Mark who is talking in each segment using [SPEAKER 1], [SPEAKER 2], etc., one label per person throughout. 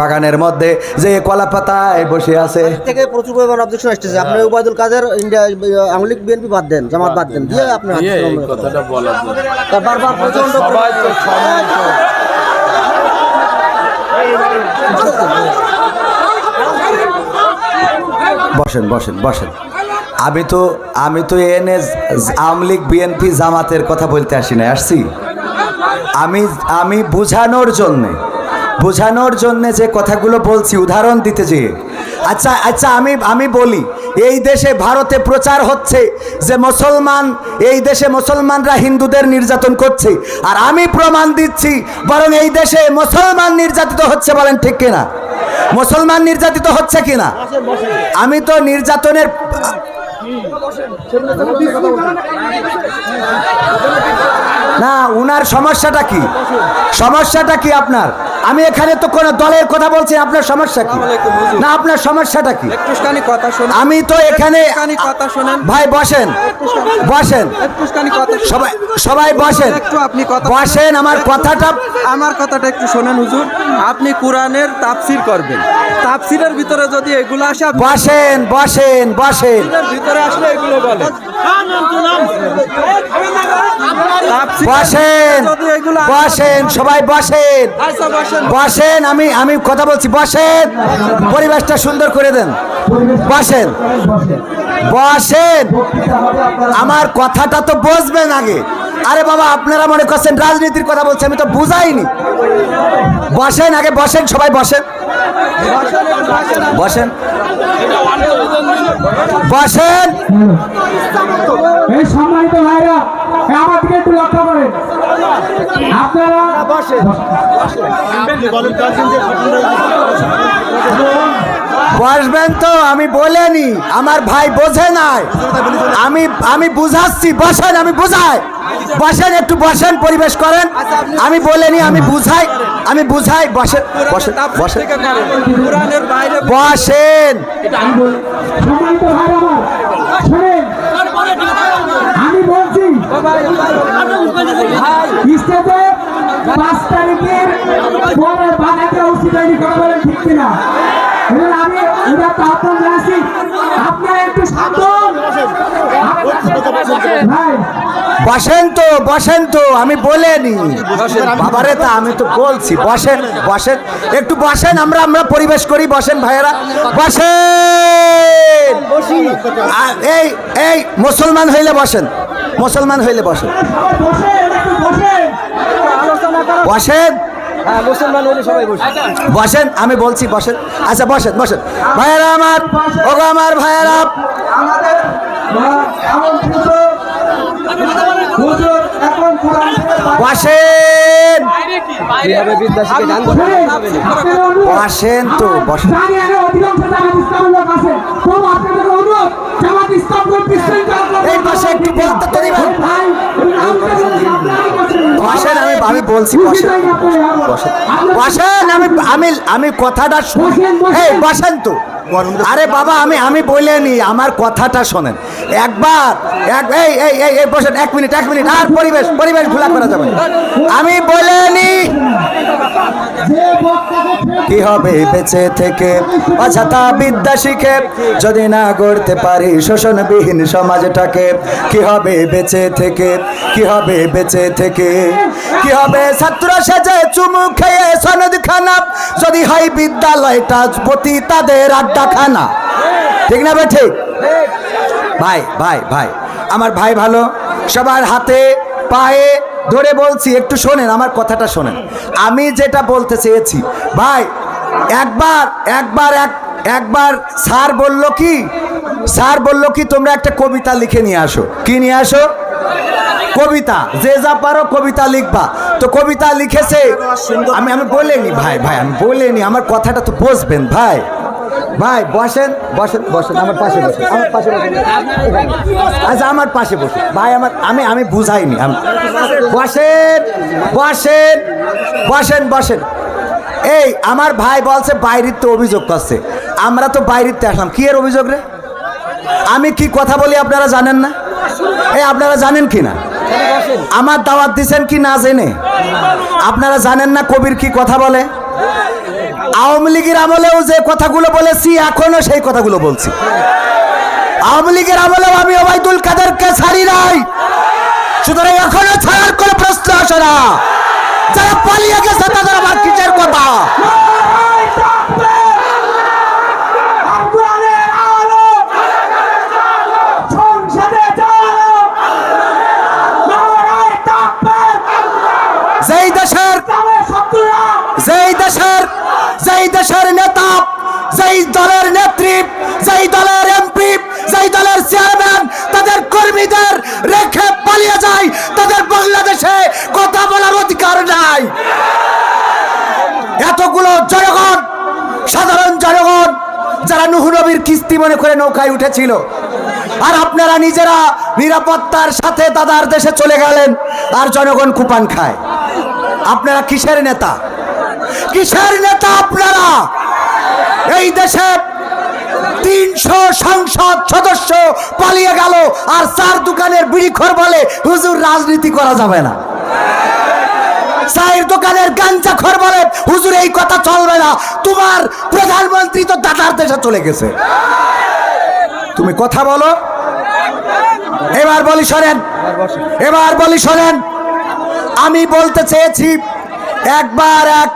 [SPEAKER 1] বাগানের মধ্যে যে কলা পাতায় বসে আছে।
[SPEAKER 2] থেকে প্রচুর পরিমাণ অবজেকশন আসতেছে। আপনার উবায়দুল কাদের ইন্ডিয়া আওয়ামী বিএনপি বাদ দেন জামাত বাদ দেন দিয়ে আপনার।
[SPEAKER 3] কথাটা
[SPEAKER 2] তা বারবার
[SPEAKER 3] প্রচণ্ড
[SPEAKER 1] বসেন বসেন বসেন। আমি তো আমি তো এনে আওয়ামী লীগ বিএনপি জামাতের কথা বলতে আসি না আসছি? আমি আমি বোঝানোর জন্যে বোঝানোর জন্যে যে কথাগুলো বলছি, উদাহরণ দিতে যেয়ে আচ্ছা আচ্ছা আমি আমি বলি, এই দেশে ভারতে প্রচার হচ্ছে যে মুসলমান, এই দেশে মুসলমানরা হিন্দুদের নির্যাতন করছে। আর আমি প্রমাণ দিচ্ছি, বরং এই দেশে মুসলমান নির্যাতিত হচ্ছে বলেন ঠিক কিনা? মুসলমান নির্যাতিত হচ্ছে কিনা? আমি তো নির্যাতনের, না, উনার সমস্যাটা কি? সমস্যাটা কি আপনার? আমি এখানে তো কোনো দলের কথা বলছি আপনার সমস্যা কি? না আপনার সমস্যাটা কি?
[SPEAKER 4] একটুখানি কথা শোনেন।
[SPEAKER 1] আমি তো এখানে ভাই বসেন। বসেন। সবাই সবাই বসেন। বসেন আমার কথাটা
[SPEAKER 4] আমার কথাটা একটু শোনেন হুজুর। আপনি কোরআনের তাফসির করবেন। তাফসিরের ভিতরে যদি এগুলো আসে
[SPEAKER 1] বসেন বসেন বসেন।
[SPEAKER 4] ভিতরে আসলে এগুলো বলেন। তাফসিরের
[SPEAKER 1] বসেন বসেন সবাই বসেন।
[SPEAKER 4] আচ্ছা বসেন।
[SPEAKER 1] বসেন আমি আমি কথা বলছি, বসেন। পরিবেশটা সুন্দর করে দেন। বসেন। বসেন। আমার কথাটা তো বুঝবেন আগে। আরে বাবা, আপনারা মনে করছেন রাজনীতির কথা বলছি, আমি তো বুঝাইনি। বসেন, আগে বসেন, সবাই বসেন। বসেন। বসেন।
[SPEAKER 5] এই ভাইরা আমার দিকে একটু লক্ষ্য করেন। আপনারা
[SPEAKER 1] বসবেন তো আমি বলেনি আমার ভাই বোঝে নাই। আমি আমি বুঝাচ্ছি বসেন আমি বুঝাই। বসেন একটু বসেন পরিবেশ করেন। আমি বলেনি আমি বুঝাই আমি বুঝাই বসেন বসেন
[SPEAKER 4] তাফসির
[SPEAKER 1] বসেন।
[SPEAKER 5] আমি বলছি স্টেজে পাঁচ তারিখের পরে বাধাকে উচিত হয়নি কথা বলেন ঠিক কিনা? এবং আমি এটা তো আপনার জানাচ্ছি আপনারা একটু শান্ত ভাই
[SPEAKER 1] বসেন তো বসেন তো আমি বলেনি বাবারে তা আমি তো বলছি বসেন বসেন। একটু বসেন আমরা আমরা পরিবেশ করি বসেন ভাইয়েরা। বসেন! এই এই মুসলমান হইলে বসেন। মুসলমান হইলে বসেন
[SPEAKER 5] বসেন? বসেন
[SPEAKER 2] বসে
[SPEAKER 1] আমি বলছি বসেন। আচ্ছা বসেন বসেন। ভাইয়েরা আমার, ওগো আমার ভাইয়েরা। বসেন। বসেন তো, বসেন।
[SPEAKER 5] জামাত
[SPEAKER 1] এই পাশে একটু বলতে তো দিবেন।
[SPEAKER 5] বসেন।
[SPEAKER 1] আমি আমি বলছি বসেন। বসেন বসেন। আমি আমি আমি কথাটা শুনি এই বসেন তো। আরে বাবা, আমি আমি বলিনি আমার কথাটা শোনেন। একবার, এক, এই এই এই এই, বসেন, এক মিনিট এক মিনিট, আর পরিবেশ পরিবেশ ভুলা করা যাবে আমি বলিনি কি হবে বেঁচে থেকে? অযথা বিদ্যা শিখে, যদি না গড়তে পারি শোষণবিহীন সমাজটাকে, কি হবে বেঁচে থেকে? কি হবে বেঁচে থেকে? কি হবে ছাত্র সেজে চুমু খেয়ে সনদ খানা যদি হয় বিদ্যালয়টা প্রতি তাদের আড্ডা ঠিক না বে ঠিক? ভাই ভাই ভাই, আমার ভাই ভালো, সবার হাতে পায়ে ধরে বলছি, একটু শোনেন, আমার কথাটা শোনেন। আমি যেটা বলতে চেয়েছি, ভাই, একবার একবার, এক, একবার স্যার বলল কি? স্যার বলল কি, তোমরা একটা কবিতা লিখে নিয়ে আসো। কি নিয়ে আসো? কবিতা। যে যা পারো কবিতা লিখবা। তো কবিতা লিখেছে, আমি আমি বলিনি, ভাই ভাই, আমি বলিনি, আমার কথাটা তো বসবেন, ভাই। ভাই, বসেন বসেন বসেন, আমার পাশে বসেন, আমার পাশে বসেন। আচ্ছা আমার পাশে বসেন। ভাই, আমার, আমি আমি বুঝাইনি বসেন বসেন বসেন বসেন। এই, আমার ভাই বলছে, বাইরের তো অভিযোগ করছে। আমরা তো বাইরের তো আসলাম। কি এর অভিযোগ রে? আমি কি কথা বলি আপনারা জানেন না? এই, আপনারা জানেন কি না? আমার দাওয়াত দিছেন কি না জেনে? আপনারা জানেন না কবির কি কথা বলে? আওয়ামী লীগের আমলেও যে কথাগুলো বলেছি এখনও সেই কথাগুলো বলছি। আওয়ামী লীগের আমলেও আমি ওবায়দুল কাদেরকে ছাড়ি নাই। সুতরাং এখনও ছাড়ার কোনো প্রশ্ন আসে না। যারা পালিয়ে গেছে তাদের আমার কিসের কথা! যেই দেশের যেই দেশের যেই দেশের নেতা, যেই দলের নেত্রী, যেই দলের এমপি, যেই দলের চেয়ারম্যান, তাদের কর্মীদের রেখে পালিয়ে যায়। তাদের বাংলাদেশে কথা বলার অধিকার নাই। এতগুলো জনগণ, সাধারণ জনগণ, যারা নবীর কিস্তি মনে করে নৌকায় উঠেছিল, আর আপনারা নিজেরা নিরাপত্তার সাথে দাদার দেশে চলে গেলেন, আর জনগণ কুপান খায়। আপনারা কিসের নেতা? কিসের নেতা আপনারা? এই দেশে তিনশো সংসদ সদস্য পালিয়ে গেল আর চার দোকানের বিড়িখর বলে হুজুর রাজনীতি করা যাবে না। চায়ের দোকানের গাঞ্জা খর বলে হুজুর এই কথা চলবে না। তোমার প্রধানমন্ত্রী তো দাদার দেশে চলে গেছে। তুমি কথা বলো। এবার বলি শোনেন। এবার বলি শোনেন। আমি বলতে চেয়েছি, একবার এক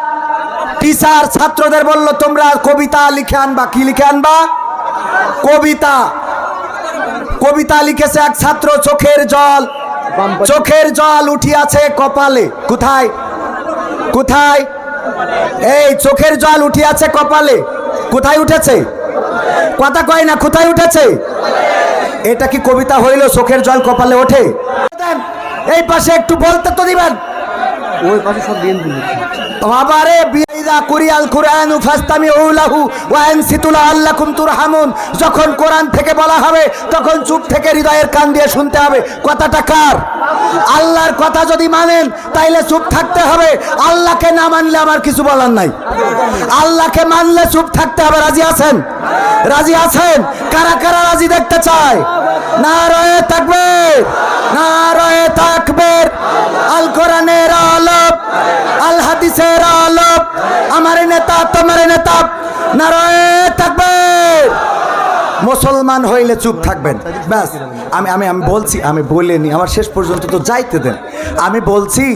[SPEAKER 1] টিচার ছাত্রদের বলল তোমরা কবিতা লিখে আনবা। কি লিখে আনবা? কবিতা। কবিতা লিখেছে এক ছাত্র চোখের জল। চোখের জল উঠিয়াছে কপালে। কোথায়? কোথায়? এই চোখের জল উঠিয়াছে কপালে। কোথায় উঠেছে? কথা কয় না কোথায় উঠেছে? এটা কি কবিতা হইল চোখের জল কপালে ওঠে? এই পাশে একটু বলতে তো দিবেন।
[SPEAKER 2] ওই পাশে সব বিএনপি
[SPEAKER 1] যখন কোরআন থেকে বলা হবে, তখন চুপ থেকে হৃদয়ের কান দিয়ে শুনতে হবে। কথাটা কার? আল্লাহর কথা যদি মানেন, তাইলে চুপ থাকতে হবে। আল্লাহকে না মানলে আমার কিছু বলার নাই। আল্লাহকে মানলে চুপ থাকতে হবে। রাজি আছেন? রাজি আছেন? কারা কারা রাজি দেখতে চায়? না রয়ে থাকবে না রয়ে থাকবে আল কোরআনের আলোপ আল হাদিসের আলোপ আমার নেতা, তোমার নেতা। না রয়ে থাকবে মুসলমান হইলে চুপ থাকবেন। ব্যাস, আমি আমি আমি বলছি, আমি বলিনি, আমার শেষ পর্যন্ত তো যাইতে দেন। আমি বলছি,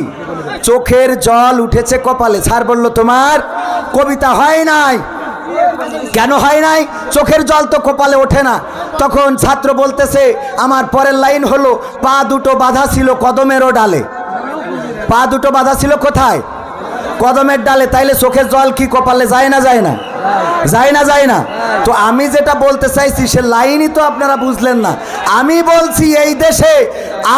[SPEAKER 1] চোখের জল উঠেছে কপালে, স্যার বলল, তোমার কবিতা হয় নাই? কেন হয় নাই? চোখের জল তো কপালে ওঠে না। তখন ছাত্র বলতেছে, আমার পরের লাইন হলো, পা দুটো বাধা ছিল কদমেরও ডালে। পা দুটো বাধা ছিল কোথায়? কদমের ডালে। তাইলে চোখের জল কি কপালে? যায় না যায় না। যায় না যায় না। তো আমি যেটা বলতে চাইছি, সে লাইনই তো আপনারা বুঝলেন না। আমি বলছি এই দেশে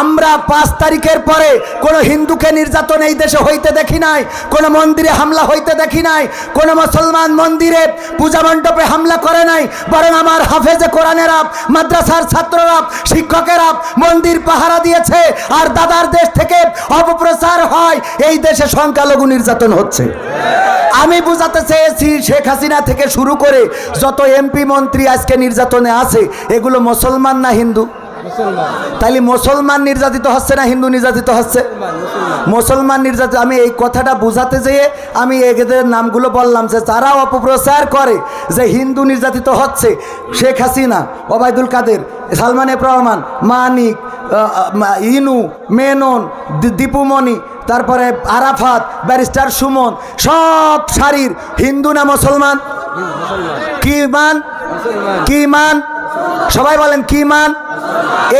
[SPEAKER 1] আমরা পাঁচ তারিখের পরে কোনো হিন্দুকে নির্যাতন এই দেশে হইতে দেখি নাই, কোনো মন্দিরে হামলা হইতে দেখি নাই, কোনো মুসলমান মন্দিরে পূজা মণ্ডপে হামলা করে নাই, বরং আমার হাফেজে কোরআনেরা মাদ্রাসার ছাত্ররা, শিক্ষকেরা মন্দির পাহারা দিয়েছে আর দাদার দেশ থেকে অপপ্রচার হয়, এই দেশে সংখ্যালঘু নির্যাতন হচ্ছে। আমি বুঝাতে চেয়েছি শেখ হাসিনা থেকে শুরু করে যত এমপি মন্ত্রী আজকে নির্যাতনে আছে, এগুলো মুসলমান না হিন্দু? তাইলে মুসলমান নির্যাতিত হচ্ছে না হিন্দু নির্যাতিত হচ্ছে? মুসলমান নির্যাতিত আমি এই কথাটা বুঝাতে যেয়ে আমি এদের নামগুলো বললাম যে যারা অপপ্রচার করে যে হিন্দু নির্যাতিত হচ্ছে শেখ হাসিনা ওবায়দুল কাদের সালমান এফ রহমান মানিক ইনু মেনন দীপুমণি তারপরে আরাফাত ব্যারিস্টার সুমন সব শাড়ির হিন্দু না মুসলমান? কি মান? কি মান? সবাই বলেন কি মান?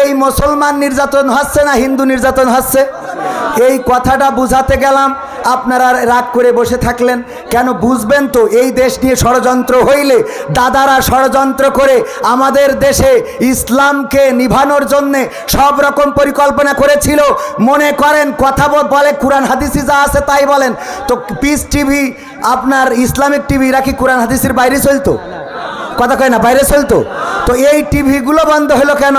[SPEAKER 1] এই মুসলমান নির্যাতন হচ্ছে না, হিন্দু নির্যাতন হচ্ছে? এই কথাটা বুঝাতে গেলাম, আপনারা রাগ করে বসে থাকলেন। কেন বুঝবেন তো, এই দেশ নিয়ে ষড়যন্ত্র হইলে, দাদারা ষড়যন্ত্র করে আমাদের দেশে ইসলামকে নিভানোর জন্যে সব রকম পরিকল্পনা করেছিল। মনে করেন, কথা বলে কোরআন হাদিসি যা আছে তাই বলেন। তো পিস টিভি, আপনার ইসলামিক টিভি রাখি কোরআন হাদিসের বাইরে চলতো? কথা কয় না, বাইরে চলতো তো। এই টিভিগুলো বন্ধ হলো কেন?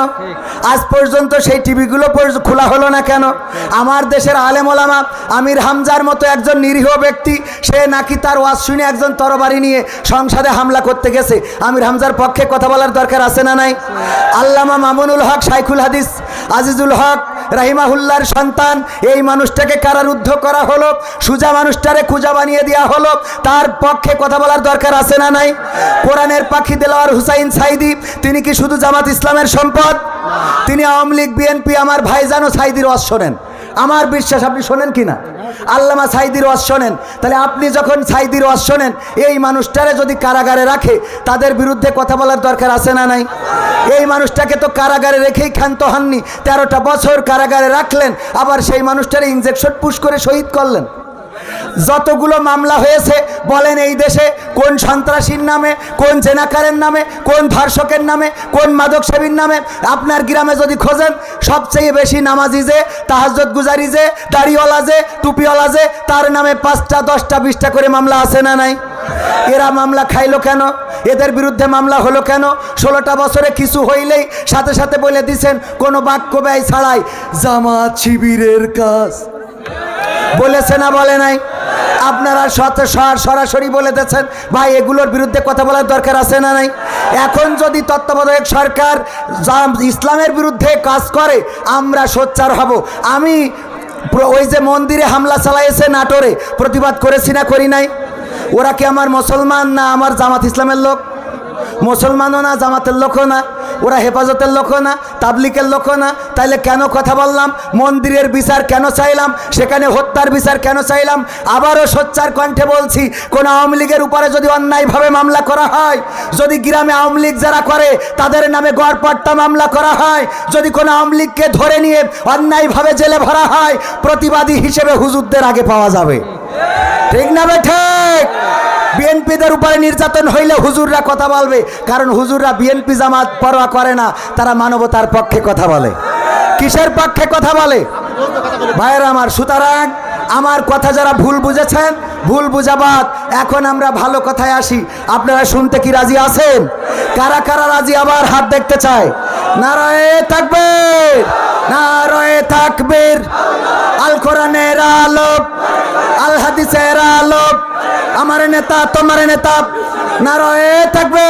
[SPEAKER 1] আজ পর্যন্ত সেই টিভিগুলো খোলা হলো না কেন? আমার দেশের আলেম ওলামা আমির হামজার মতো একজন নিরীহ ব্যক্তি, সে নাকি তার ওয়াজ শুনে একজন তরবারি নিয়ে সংসদে হামলা করতে গেছে। আমির হামজার পক্ষে কথা বলার দরকার আছে না নাই? আল্লামা মামুনুল হক শাইখুল হাদিস, আজিজুল হক রাহিমাহুল্লার সন্তান, এই মানুষটাকে কারারুদ্ধ করা হলো, সুজা মানুষটারে খুজা বানিয়ে দেওয়া হলো, তার পক্ষে কথা বলার দরকার আছে না নাই? কোরআনের পাখি দেলোয়ার হুসাইন সাইদি, তিনি কি শুধু জামাত ইসলামের সম্পদ? তিনি আওয়ামী লীগ, বিএনপি, আমার ভাইজান ও সাইদির রস শোনেন। আমার বিশ্বাস, আপনি শোনেন কি না? আল্লামা সাইদির ওয়াজ শোনেন। তাহলে আপনি যখন সাইদির ওয়াজ শোনেন, এই মানুষটারে যদি কারাগারে রাখে, তাদের বিরুদ্ধে কথা বলার দরকার আছে না নাই? এই মানুষটাকে তো কারাগারে রেখেই ক্ষান্ত হননি, তেরোটা বছর কারাগারে রাখলেন, আবার সেই মানুষটারে ইঞ্জেকশন পুশ করে শহীদ করলেন। যতগুলো মামলা হয়েছে, বলেন এই দেশে কোন সন্ত্রাসীর নামে, কোন জেনাকারের নামে, কোন ধর্ষকের নামে, কোন মাদক সেবীর নামে, আপনার গ্রামে যদি খোঁজেন, সবচেয়ে বেশি নামাজি যে তাহাজত গুজারি যে, দাড়িওয়ালা যে, টুপিওয়ালা যে, তার নামে পাঁচটা, দশটা, বিশটা করে মামলা আছে না নাই? এরা মামলা খাইলো কেন? এদের বিরুদ্ধে মামলা হলো কেন? ষোলোটা বছরে কিছু হইলেই সাথে সাথে বলে দিছেন, কোনো বাক্য ব্যয় ছাড়াই জামাত শিবিরের কাজ। বলেছে না বলে নাই? আপনারা সরাসরি বলে দিচ্ছেন ভাই, এগুলোর বিরুদ্ধে কথা বলার দরকার আছে না নাই? এখন যদি তত্ত্বাবধায়ক সরকার ইসলামের বিরুদ্ধে কাজ করে, আমরা সোচ্চার হব। আমি ওই যে মন্দিরে হামলা চালাইছে নাটোরে, প্রতিবাদ করেছি না করি নাই? ওরা কি আমার মুসলমান না আমার জামাত ইসলামের লোক? মুসলমানও না, জামাতের লোকও না, ওরা হেফাজতের লোকও না, তাবলিকের লোকও না। তাইলে কেন কথা বললাম? মন্দিরের বিচার কেন চাইলাম? সেখানে হত্যার বিচার কেন চাইলাম? আবারও সোচ্চার কণ্ঠে বলছি, কোন আওয়ামী লীগের উপরে যদি অন্যায়ভাবে মামলা করা হয়, যদি গ্রামে আওয়ামী লীগ যারা করে, তাদের নামে গড়পট্টা মামলা করা হয়, যদি কোনো আওয়ামী লীগকে ধরে নিয়ে অন্যায়ভাবে জেলে ভরা হয়, প্রতিবাদী হিসেবে হুজুরদের আগে পাওয়া যাবে। ঠিক না বে ঠিক। বিএনপিদের উপরে নির্যাতন হইলে হুজুররা কথা বলবে, কারণ হুজুররা বিএনপি জামাত পরোয়া করে না, তারা মানবতার পক্ষে কথা বলে। কিসের পক্ষে কথা বলে? ভাইয়ের আমার, সুতরাং আমার কথা যারা ভুল বুঝেছেন, ভুল বুঝাবাদ, এখন আমরা ভালো কথায় আসি। আপনারা শুনতে কি রাজি আছেন? কারা কারা রাজি আবার হাত দেখতে চায়? নারায়ে থাকবের নারায়ে থাকবীর আল কোরআনের আলোক আল হাদিসের আলোক। আমার নেতা তোমার নেতা নারয়ে থাকবে